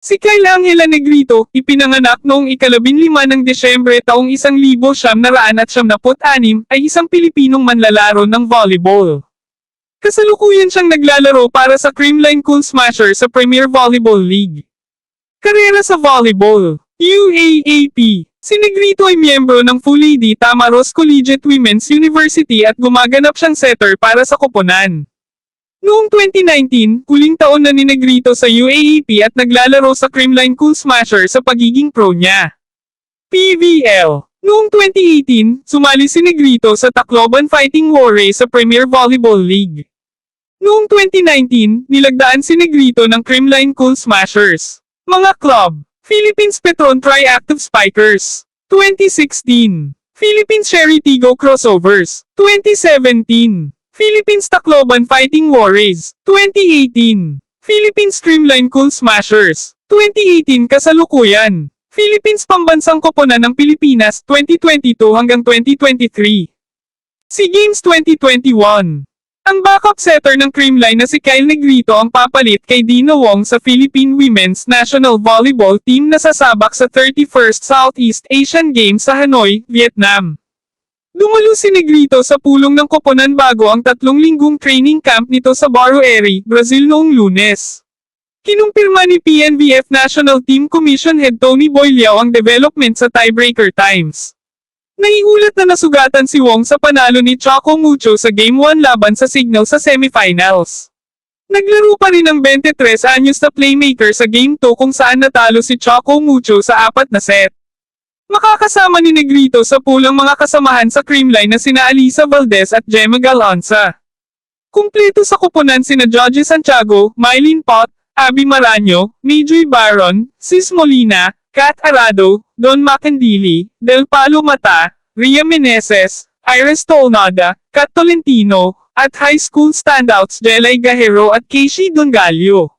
Si Kyle Angela Negrito, ipinanganak noong ikalabinlima ng Desyembre taong isang libo siyam naraan at siyam anim, ay isang Pilipinong manlalaro ng volleyball. Kasalukuyan siyang naglalaro para sa Creamline Cool Smasher sa Premier Volleyball League. Karera sa volleyball, UAAP. Si Negrito ay miyembro ng Full AD Tamaros Collegiate Women's University at gumaganap siyang setter para sa koponan. Noong 2019, huling taon na ni Negrito sa UAAP at naglalaro sa Creamline Cool Smasher sa pagiging pro niya. PVL Noong 2018, sumali si Negrito sa Tacloban Fighting Warriors sa Premier Volleyball League. Noong 2019, nilagdaan si Negrito ng Creamline Cool Smashers. Mga club, Philippines Petron Triactive Spikers. 2016, Philippines Sherry Tigo Crossovers. 2017, Philippines Tacloban Fighting Warriors. 2018, Philippines Streamline Cool Smashers. 2018 kasalukuyan. Philippines Pambansang Koponan ng Pilipinas 2022 hanggang 2023. SEA Games 2021. Ang backup setter ng Creamline na si Kyle Negrito ang papalit kay Dino Wong sa Philippine Women's National Volleyball Team na sasabak sa 31st Southeast Asian Games sa Hanoi, Vietnam. Dumalo si Negrito sa pulong ng koponan bago ang tatlong linggong training camp nito sa Barueri, Brazil noong lunes. Kinumpirma ni PNBF National Team Commission Head Tony Boyliao ang development sa tiebreaker times. Naiulat na nasugatan si Wong sa panalo ni Choco Mucho sa Game 1 laban sa Signal sa semifinals. Naglaro pa rin ang 23 anyos na playmaker sa Game 2 kung saan natalo si Choco Mucho sa apat na set. Makakasama ni Negrito sa pulang mga kasamahan sa Creamline na sina Alisa Valdez at Gemma Galonza. Kumpleto sa kupunan sina Georgie Santiago, Mylene Pot, Abby Maranyo, Mijoy Baron, Sis Molina, Kat Arado, Don Macandili, Del Palo Mata, Ria Meneses, Iris Tolnada, Kat Tolentino, at high school standouts Jelay Gahero at Keishi Dongalio.